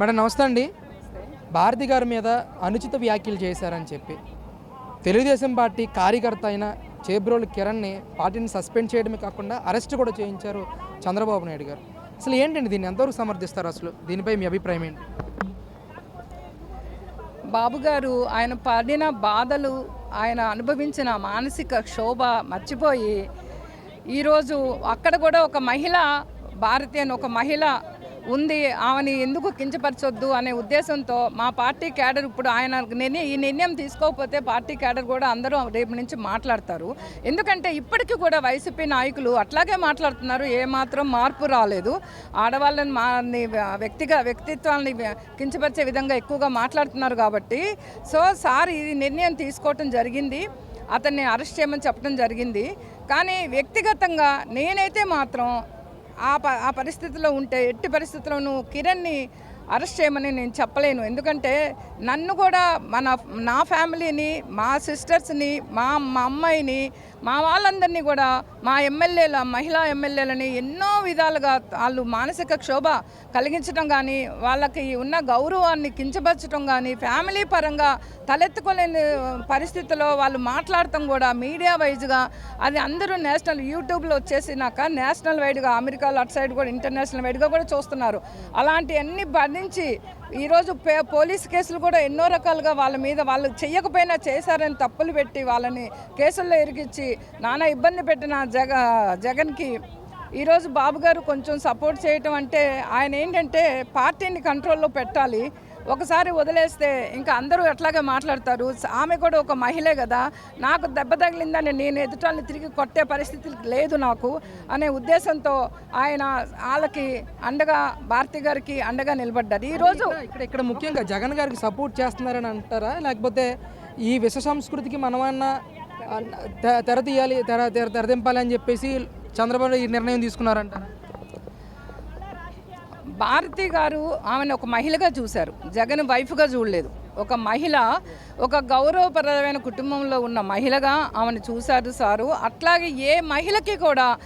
Madam నమస్తే అండి. భారతి గారి మీద అనుచిత వ్యాఖ్యలు చేశారని చెప్పి. తెలుగుదేశం పార్టీ కార్యకర్త అయిన చేబ్రోలు కిరణ్ని పార్టీని సస్పెండ్ చేయడమే కాకుండా అరెస్ట్ కూడా చేయించారు చంద్రబాబు నాయుడు గారు. అసలు ఏంటండి దీన్ని? ఎంతవరకు సమర్థిస్తారు అసలు? దీనిపై మీ అభిప్రాయం ఏంటి? బాబు గారు ఆయన పడిన బాధలు ఆయన అనుభవించిన మానసిక క్షోభ మర్చిపోయి ఈరోజు అక్కడ కూడా ఒక మహిళ భారతీయ అని ఒక మహిళ ఉంది. ఆమెని ఎందుకు కించపరచొద్దు అనే ఉద్దేశంతో మా పార్టీ క్యాడర్ ఇప్పుడు ఆయన నిర్ణయం ఈ నిర్ణయం తీసుకోకపోతే పార్టీ క్యాడర్ కూడా అందరూ రేపు నుంచి మాట్లాడతారు. ఎందుకంటే ఇప్పటికీ కూడా వైసీపీ నాయకులు అట్లాగే మాట్లాడుతున్నారు. ఏమాత్రం మార్పు రాలేదు. ఆడవాళ్ళని మా వ్యక్తిగా వ్యక్తిత్వాన్ని కించపరిచే విధంగా ఎక్కువగా మాట్లాడుతున్నారు కాబట్టి సో సార్ ఈ నిర్ణయం తీసుకోవటం జరిగింది. అతన్ని అరెస్ట్ చేయమని చెప్పడం జరిగింది. కానీ వ్యక్తిగతంగా నేనైతే మాత్రం ఆ ప ఆ పరిస్థితిలో ఉంటే ఎట్టి పరిస్థితుల్లోనూ కిరణ్ని అరెస్ట్ చేయమని నేను చెప్పలేను. ఎందుకంటే నన్ను కూడా మన నా ఫ్యామిలీని మా సిస్టర్స్ని మా మా అమ్మాయిని మా వాళ్ళందరినీ కూడా మా ఎమ్మెల్యేల మహిళా ఎమ్మెల్యేలని ఎన్నో విధాలుగా వాళ్ళు మానసిక క్షోభ కలిగించడం కానీ వాళ్ళకి ఉన్న గౌరవాన్ని కించపరచడం కానీ ఫ్యామిలీ పరంగా తలెత్తుకోలేని పరిస్థితిలో వాళ్ళు మాట్లాడటం కూడా మీడియా వైజ్గా అది అందరూ నేషనల్ యూట్యూబ్లో వచ్చేసినాక నేషనల్ వైడ్గా అమెరికాలో అటు సైడ్ కూడా ఇంటర్నేషనల్ వైడ్గా కూడా చూస్తున్నారు. అలాంటి అన్ని బంధించి ఈరోజు పే పోలీస్ కేసులు కూడా ఎన్నో రకాలుగా వాళ్ళ మీద వాళ్ళు చెయ్యకపోయినా చేశారని తప్పులు పెట్టి వాళ్ళని కేసుల్లో ఇరికిచ్చి నానా ఇబ్బంది పెట్టిన జగ జగన్కి ఈరోజు బాబు గారు కొంచెం సపోర్ట్ చేయటం అంటే ఆయన ఏంటంటే పార్టీని కంట్రోల్లో పెట్టాలి. ఒకసారి వదిలేస్తే ఇంకా అందరూ ఎట్లాగే మాట్లాడతారు. ఆమె కూడా ఒక మహిళే కదా. నాకు దెబ్బ తగిలిందని నేను ఎదుటాన్ని తిరిగి కొట్టే పరిస్థితి లేదు నాకు అనే ఉద్దేశంతో ఆయన వాళ్ళకి అండగా భారతి గారికి అండగా నిలబడ్డారు. ఈరోజు ఇక్కడ- ఇక్కడ ఇక్కడ ముఖ్యంగా జగన్ గారికి సపోర్ట్ చేస్తున్నారని అంటారా? లేకపోతే ఈ విశ్వ సంస్కృతికి మనమన్నా తెర తీయాలి తెర తెర తెరదింపాలి అని చెప్పేసి చంద్రబాబు ఈ నిర్ణయం తీసుకున్నారంటారా? భారతి గారు ఆమెను ఒక మహిళగా చూశారు. జగన్ వైఫ్గా చూడలేదు. ఒక మహిళ ఒక గౌరవప్రదమైన కుటుంబంలో ఉన్న మహిళగా ఆమెను చూశారు సారు. అట్లాగే ఏ మహిళకి కూడా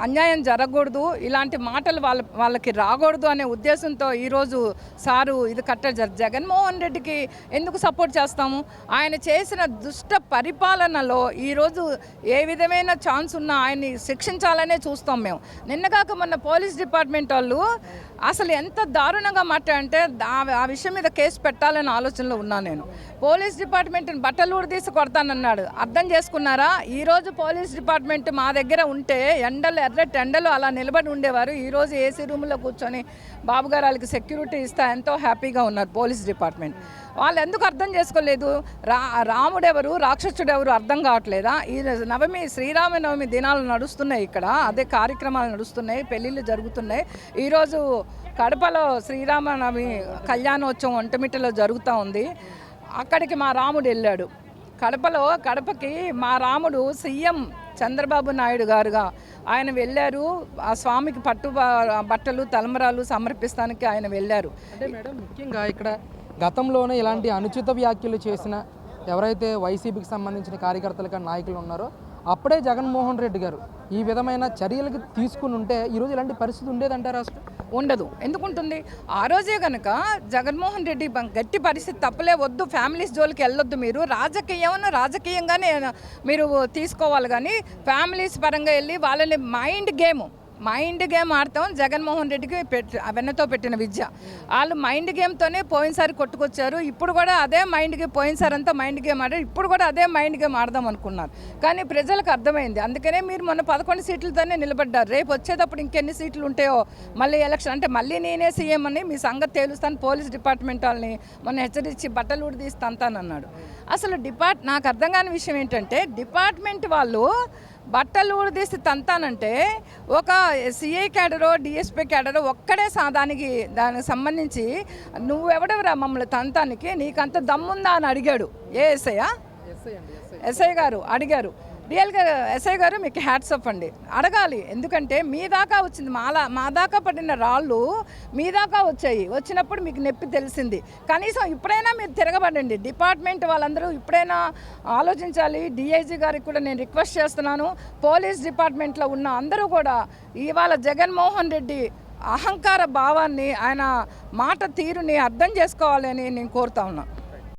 అన్యాయం జరగకూడదు ఇలాంటి మాటలు వాళ్ళ వాళ్ళకి రాకూడదు అనే ఉద్దేశంతో ఈరోజు సారు ఇది కట్టారు. జగన్మోహన్ రెడ్డికి ఎందుకు సపోర్ట్ చేస్తాము? ఆయన చేసిన దుష్ట పరిపాలనలో ఈరోజు ఏ విధమైన ఛాన్స్ ఉన్నా ఆయన్ని శిక్షించాలనే చూస్తాం మేము. నిన్నగాక మొన్న పోలీస్ డిపార్ట్మెంట్ వాళ్ళు అసలు ఎంత దారుణంగా మాట్లాడంటే ఆ- ఆ విషయం మీద కేసు పెట్టాలనే ఆలోచనలో ఉన్నాను నేను. పోలీస్ డిపార్ట్మెంట్ని బట్టలు ఊడదీసి కొడతానన్నాడు. అర్థం చేసుకున్నారా? ఈరోజు పోలీస్ డిపార్ట్మెంట్ మా దగ్గర ఉంటే ఎండలు ఎర్రటి ఎండలు అలా నిలబడి ఉండేవారు. ఈరోజు ఏసీ రూమ్లో కూర్చొని బాబుగారు వాళ్ళకి సెక్యూరిటీ ఇస్తా ఎంతో హ్యాపీగా ఉన్నారు పోలీస్ డిపార్ట్మెంట్. వాళ్ళు ఎందుకు అర్థం చేసుకోలేదు? రా రాముడెవరు రాక్షసుడెవరు అర్థం కావట్లేదా? ఈ నవమి శ్రీరామనవమి దినాలు నడుస్తున్నాయి ఇక్కడ. అదే కార్యక్రమాలు నడుస్తున్నాయి పెళ్ళిళ్ళు జరుగుతున్నాయి. ఈరోజు కడపలో శ్రీరామనవమి కళ్యాణోత్సవం ఒంటమిట్టలో జరుగుతూ ఉంది. అక్కడికి మా రాముడు వెళ్ళాడు. కడపలో కడపకి మా రాముడు సీఎం చంద్రబాబు నాయుడు గారుగా ఆయన వెళ్ళారు. ఆ స్వామికి పట్టు బట్టలు తలమరాలు సమర్పిస్తానికి ఆయన వెళ్ళారు. అంటే మేడం ముఖ్యంగా ఇక్కడ గతంలోనే ఇలాంటి అనుచిత వ్యాఖ్యలు చేసిన ఎవరైతే వైసీపీకి సంబంధించిన కార్యకర్తలు కానీ నాయకులు ఉన్నారో అప్పుడే జగన్మోహన్ రెడ్డి గారు ఈ విధమైన చర్యలకు తీసుకుని ఉంటే ఈరోజు ఇలాంటి పరిస్థితి ఉండేదంటారా అసలు ఉండదు. ఎందుకుంటుంది? ఆ రోజే కనుక జగన్మోహన్ రెడ్డి గట్టి పరిస్థితి తప్పలే వద్దు ఫ్యామిలీస్ జోలికి వెళ్ళొద్దు మీరు. రాజకీయం రాజకీయంగానే మీరు తీసుకోవాలి కానీ ఫ్యామిలీస్ పరంగా వెళ్ళి వాళ్ళని మైండ్ గేమ్. మైండ్ గేమ్ ఆడతాం. జగన్మోహన్ రెడ్డికి పెట్టి వెన్నతో పెట్టిన విద్య. వాళ్ళు మైండ్ గేమ్తోనే పోయినసారి కొట్టుకొచ్చారు. ఇప్పుడు కూడా అదే మైండ్ గేమ్ పోయినసారి అంతా మైండ్ గేమ్ ఆడారు. ఇప్పుడు కూడా అదే మైండ్ గేమ్ ఆడదాం అనుకున్నారు. కానీ ప్రజలకు అర్థమైంది. అందుకనే మీరు మొన్న పదకొండు సీట్లతోనే నిలబడ్డారు. రేపు వచ్చేటప్పుడు ఇంకెన్ని సీట్లు ఉంటాయో మళ్ళీ ఎలక్షన్. అంటే మళ్ళీ నేనే సీఎం అని మీ సంగతి తేలుస్తాను. పోలీస్ డిపార్ట్మెంట్ వాళ్ళని మొన్న హెచ్చరించి బట్టలు ఉడిదీసి అన్నాడు అసలు డిపార్ట్ నాకు అర్థం కాని విషయం ఏంటంటే డిపార్ట్మెంట్ వాళ్ళు బట్టలు ఊడదీసి తంతానంటే ఒక సిఐ క్యాడరో డిఎస్పీ క్యాడరో ఒక్కడే సా దానికి దానికి సంబంధించి నువ్వెవడెవరా మమ్మల్ని తంతానికి? నీకంత దమ్ముందా అని అడిగాడు. ఏ ఎస్ఐయా ఎస్ఐ గారు అడిగారు. రియల్గా ఎస్ఐ గారు మీకు హ్యాట్స్ అప్ అండి. అడగాలి. ఎందుకంటే మీ దాకా వచ్చింది. మాలా మా దాకా పడిన రాళ్ళు మీ దాకా వచ్చాయి. వచ్చినప్పుడు మీకు నొప్పి తెలిసింది. కనీసం ఇప్పుడైనా మీరు తిరగబడండి. డిపార్ట్మెంట్ వాళ్ళందరూ ఇప్పుడైనా ఆలోచించాలి. డిఐజీ గారికి కూడా నేను రిక్వెస్ట్ చేస్తున్నాను. పోలీస్ డిపార్ట్మెంట్లో ఉన్న అందరూ కూడా ఇవాళ జగన్మోహన్ రెడ్డి అహంకార భావాన్ని ఆయన మాట తీరుని అర్థం చేసుకోవాలని నేను కోరుతా ఉన్నా.